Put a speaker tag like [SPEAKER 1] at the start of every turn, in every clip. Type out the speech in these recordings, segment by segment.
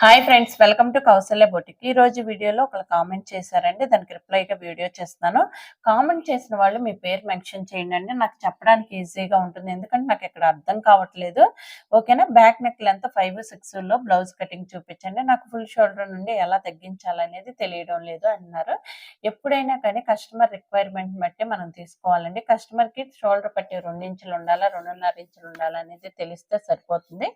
[SPEAKER 1] Hi friends welcome to Kaushalya boutique. ఈ రోజు వీడియోలో ఒకరు కామెంట్ చేశారండి. దానికి రిప్లైగా వీడియో చేస్తున్నాను. కామెంట్ చేసిన వాళ్ళు మీ పేరు మెన్షన్ చేయండి అండి నాకు చెప్పడానికి ఈజీగా ఉంటుంది. ఎందుకంటే నాకు ఇక్కడ అర్థం కావట్లేదు. ఓకేనా? బ్యాక్ నెక్ లెంత్ ఫైవ్ సిక్స్లో బ్లౌజ్ కటింగ్ చూపించండి. నాకు ఫుల్ షోల్డర్ నుండి ఎలా తగ్గించాలనేది తెలియడం లేదు అన్నారు ఎప్పుడైనా కానీ కస్టమర్ రిక్వైర్మెంట్ బట్టి మనం తీసుకోవాలండి. కస్టమర్కి షోల్డర్ పట్టి రెండు ఇంచులు ఉండాలా రెండున్నర ఇంచులు ఉండాలా అనేది తెలిస్తే సరిపోతుంది.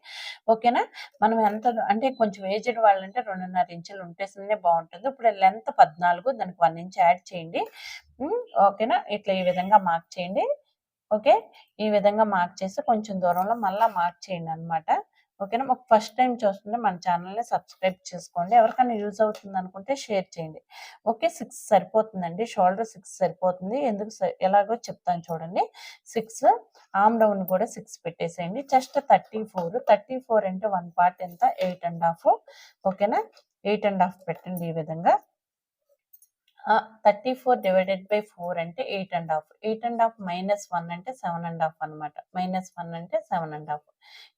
[SPEAKER 1] ఓకేనా? మనం ఎంత అంటే కొంచెం ఏజ్డ్ వాళ్ళంటే రెండున్నర ఇంచులు ఉంటేనే బాగుంటుంది. ఇప్పుడు లెంత్ పద్నాలుగు దానికి వన్ ఇంచ్ యాడ్ చేయండి. ఓకేనా? ఇట్లా ఈ విధంగా మార్క్ చేయండి. ఓకే? ఈ విధంగా మార్క్ చేసి కొంచెం దూరంలో మళ్ళీ మార్క్ చేయండి అనమాట ఓకేనా? మాకు ఫస్ట్ టైం చూస్తుంటే మన ఛానల్ని సబ్స్క్రైబ్ చేసుకోండి. ఎవరికైనా యూజ్ అవుతుంది అనుకుంటే షేర్ చేయండి. ఓకే సిక్స్ సరిపోతుందండి. షోల్డర్ సిక్స్ సరిపోతుంది. ఎందుకు ఎలాగో చెప్తాను చూడండి. సిక్స్ ఆమ్ డౌన్ కూడా సిక్స్ పెట్టేసేయండి. Just thirty four. Thirty four అంటే వన్ పార్ట్ ఎంత? Eight and half. ఓకేనా? ఎయిట్ అండ్ హాఫ్ పెట్టండి ఈ విధంగా. Thirty four divided by four అంటే eight and half eight and half minus one అంటే సెవెన్ అండ్ హాఫ్ అనమాట మైనస్ వన్ అంటే సెవెన్ అండ్ హాఫ్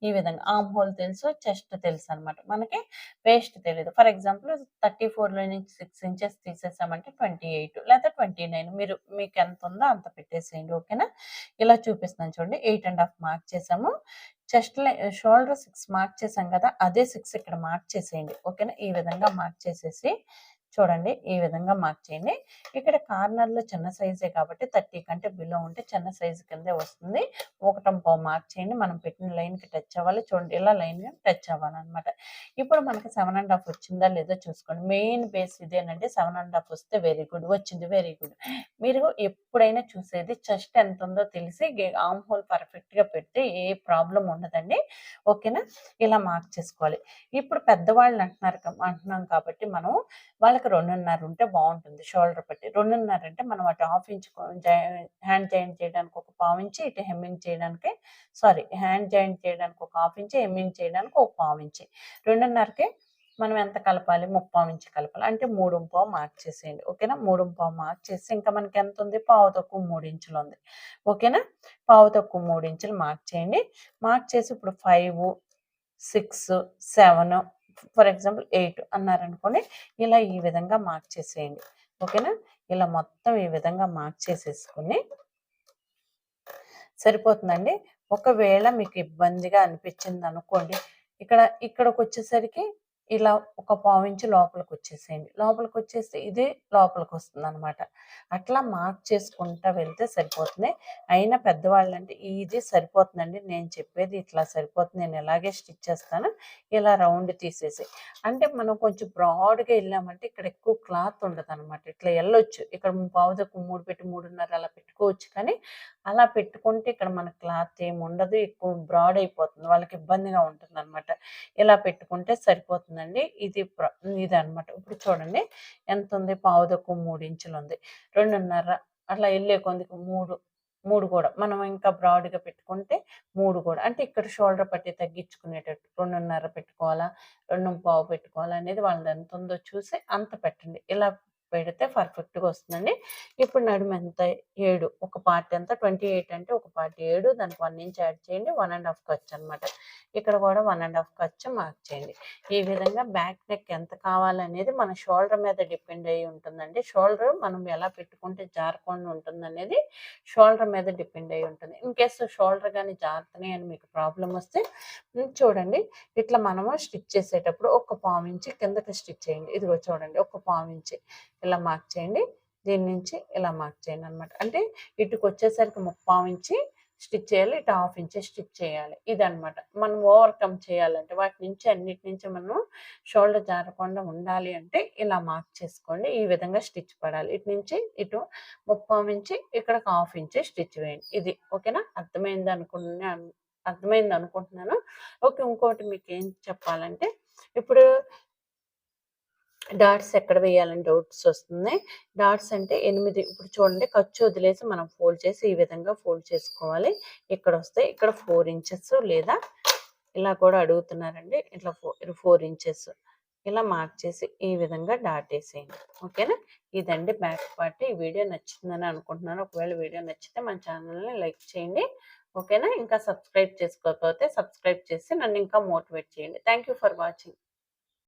[SPEAKER 1] ఈ విధంగా ఆమ్ హోల్ తెలుసు చెస్ట్ తెలుసు అనమాట మనకి వేస్ట్ తెలియదు ఫర్ ఎగ్జాంపుల్ థర్టీ ఫోర్లో నుంచి సిక్స్ ఇంచెస్ తీసేసామంటే ట్వంటీ ఎయిట్ లేదా ట్వంటీ నైన్ మీరు మీకు ఎంత ఉందో అంత పెట్టేసేయండి ఓకేనా? ఇలా చూపిస్తున్నాను చూడండి. ఎయిట్ అండ్ హాఫ్ మార్క్ చేసాము. చెస్ట్ షోల్డర్ సిక్స్ మార్క్ చేసాం కదా అదే సిక్స్ ఇక్కడ మార్క్ చేసేయండి ఓకేనా? ఈ విధంగా మార్క్ చేసేసి చూడండి ఈ విధంగా మార్క్ చేయండి. ఇక్కడ కార్నర్లో చిన్న సైజే కాబట్టి థర్టీ కంటే బిలో ఉంటే చిన్న సైజు కిందే వస్తుంది. ఒకటం పావు మార్క్ చేయండి. మనం పెట్టిన లైన్కి టచ్ అవ్వాలి. చూడండి ఇలా లైన్ టచ్ అవ్వాలన్నమాట. ఇప్పుడు మనకి సెవెన్ అండ్ హాఫ్ వచ్చిందా లేదో చూసుకోండి. మెయిన్ బేస్ ఇదేనండి సెవెన్ అండ్ హాఫ్ వస్తే వెరీ గుడ్ వచ్చింది వెరీ గుడ్ మీరు ఎప్పుడైనా చూసేది చెస్ట్ ఎంత ఉందో తెలిసి ఆమ్ హోల్ పర్ఫెక్ట్గా పెడితే ఏ ప్రాబ్లం ఉండదండి. ఓకేనా ఇలా మార్క్ చేసుకోవాలి. ఇప్పుడు పెద్దవాళ్ళని అంటున్నారు అంటున్నాం కాబట్టి మనం వాళ్ళకి మనకు రెండున్నర ఉంటే బాగుంటుంది షోల్డర్ పట్టి రెండున్నర అంటే మనం అటు హాఫ్ ఇంచ్ హ్యాండ్ జాయింట్ చేయడానికి ఒక పావు ఇంచి ఇటు హెమ్మింగ్ చేయడానికి సారీ హ్యాండ్ జాయింట్ చేయడానికి ఒక హాఫ్ ఇంచి హెమ్మింగ్ చేయడానికి ఒక పావు ఇంచి. రెండున్నరకి మనం ఎంత కలపాలి? ముప్పావు ఇంచి కలపాలి. అంటే మూడు పావు మార్క్ చేసేయండి. ఓకేనా? మూడు పావు మార్క్ చేసి ఇంకా మనకి ఎంత ఉంది పావు తక్కువ మూడు ఇంచులు ఉంది. ఓకేనా? పావు తక్కువ మూడు ఇంచులు మార్క్ చేయండి. మార్క్ చేసి ఇప్పుడు five six seven for example eight అన్నారనుకోండి ఇలా ఈ విధంగా మార్క్ చేసేయండి. ఓకేనా? ఇలా మొత్తం ఈ విధంగా మార్క్ చేసేసుకుని సరిపోతుందండి. ఒకవేళ మీకు ఇబ్బందిగా అనిపించింది అనుకోండి ఇక్కడ ఇక్కడికి వచ్చేసరికి ఇలా ఒక పావించి లోపలికి వచ్చేసేయండి లోపలికి వచ్చేస్తే ఇదే లోపలికి వస్తుంది అనమాట అట్లా మార్క్ చేసుకుంటా వెళ్తే సరిపోతుంది. అయినా పెద్దవాళ్ళు అంటే ఇది సరిపోతుందండి నేను చెప్పేది ఇట్లా సరిపోతుంది నేను ఎలాగే స్టిచ్ చేస్తాను ఇలా రౌండ్ తీసేసి అంటే మనం కొంచెం బ్రాడ్గా వెళ్ళామంటే ఇక్కడ ఎక్కువ క్లాత్ ఉండదు అనమాట ఇట్లా వెళ్ళొచ్చు. ఇక్కడ పావు దగ్గర మూడు పెట్టి మూడున్నర అలా పెట్టుకోవచ్చు కానీ అలా పెట్టుకుంటే ఇక్కడ మన క్లాత్ ఏమి ఉండదు ఎక్కువ బ్రాడ్ అయిపోతుంది. వాళ్ళకి ఇబ్బందిగా ఉంటుంది అనమాట ఇలా పెట్టుకుంటే సరిపోతుందండి. ఇది ఇది అనమాట ఇప్పుడు చూడండి ఎంత ఉంది పావు తక్కువ మూడు ఇంచులు ఉంది రెండున్నర అట్లా వెళ్ళే కొందికి మూడు మూడు కూడా. మనం ఇంకా బ్రాడ్గా పెట్టుకుంటే మూడు కూడా. అంటే ఇక్కడ షోల్డర్ పట్టి తగ్గించుకునేటట్టు రెండున్నర పెట్టుకోవాలా రెండు పావు పెట్టుకోవాలా అనేది వాళ్ళది ఎంత ఉందో చూసి అంత పెట్టండి. ఇలా పెడితే పర్ఫెక్ట్గా వస్తుందండి. ఇప్పుడు నడుము ఎంత? ఏడు. ఒక పార్ట్ ఎంత? ట్వంటీ ఎయిట్ అంటే ఒక పార్ట్ ఏడు. దానికి వన్ ఇంచ్ యాడ్ చేయండి. వన్ అండ్ హాఫ్ ఖర్చు అనమాట ఇక్కడ కూడా వన్ అండ్ హాఫ్ ఖర్చు మార్క్ చేయండి. ఈ విధంగా బ్యాక్ నెక్ ఎంత కావాలనేది మన షోల్డర్ మీద డిపెండ్ అయ్యి ఉంటుందండి. షోల్డర్ మనం ఎలా పెట్టుకుంటే జారకుండా ఉంటుందనేది షోల్డర్ మీద డిపెండ్ అయ్యి ఉంటుంది. ఇన్ కేసు షోల్డర్ కానీ జారుతున్నాయి అని మీకు ప్రాబ్లం వస్తే చూడండి. ఇట్లా మనము స్టిచ్ చేసేటప్పుడు ఒక పావు ఇంచి కిందకి స్టిచ్ చేయండి. ఇదిగో చూడండి. ఒక పావు ఇంచి. ఇలా మార్క్ చేయండి. దీని నుంచి ఇలా మార్క్ చేయండి అనమాట అంటే ఇటుకు వచ్చేసరికి ముప్పావు ఇంచి స్టిచ్ చేయాలి ఇటు హాఫ్ ఇంచే స్టిచ్ చేయాలి. ఇదనమాట మనం ఓవర్కమ్ చేయాలంటే వాటి నుంచి అన్నిటి నుంచి మనం షోల్డర్ జారకుండా ఉండాలి అంటే ఇలా మార్క్ చేసుకోండి. ఈ విధంగా స్టిచ్ పడాలి. ఇటు నుంచి ఇటు ముప్పావు ఇంచి ఇక్కడ హాఫ్ ఇంచే స్టిచ్ వేయండి. ఇది ఓకేనా? అర్థమైంది అనుకున్నా అర్థమైంది అనుకుంటున్నాను. ఓకే ఇంకోటి మీకు ఏం చెప్పాలంటే ఇప్పుడు డాట్స్ ఎక్కడ వేయాలని డౌట్స్ వస్తున్నాయి. డాట్స్ అంటే ఎనిమిది ఇప్పుడు చూడండి ఖర్చు వదిలేసి మనం ఫోల్డ్ చేసి ఈ విధంగా ఫోల్డ్ చేసుకోవాలి. ఇక్కడ వస్తే ఇక్కడ ఫోర్ ఇంచెస్ లేదా ఇలా కూడా అడుగుతున్నారండి. ఇట్లా ఫోర్ ఫోర్ ఇంచెస్ ఇలా మార్క్ చేసి ఈ విధంగా డాట్ వేసేయండి. ఓకేనా? ఇదండి బ్యాక్ పార్ట్. ఈ వీడియో నచ్చిందని అనుకుంటున్నాను. ఒకవేళ వీడియో నచ్చితే మన ఛానల్ని లైక్ చేయండి. ఓకేనా? ఇంకా సబ్స్క్రైబ్ చేసుకోకపోతే సబ్స్క్రైబ్ చేసి నన్ను ఇంకా మోటివేట్ చేయండి. Thank for watching.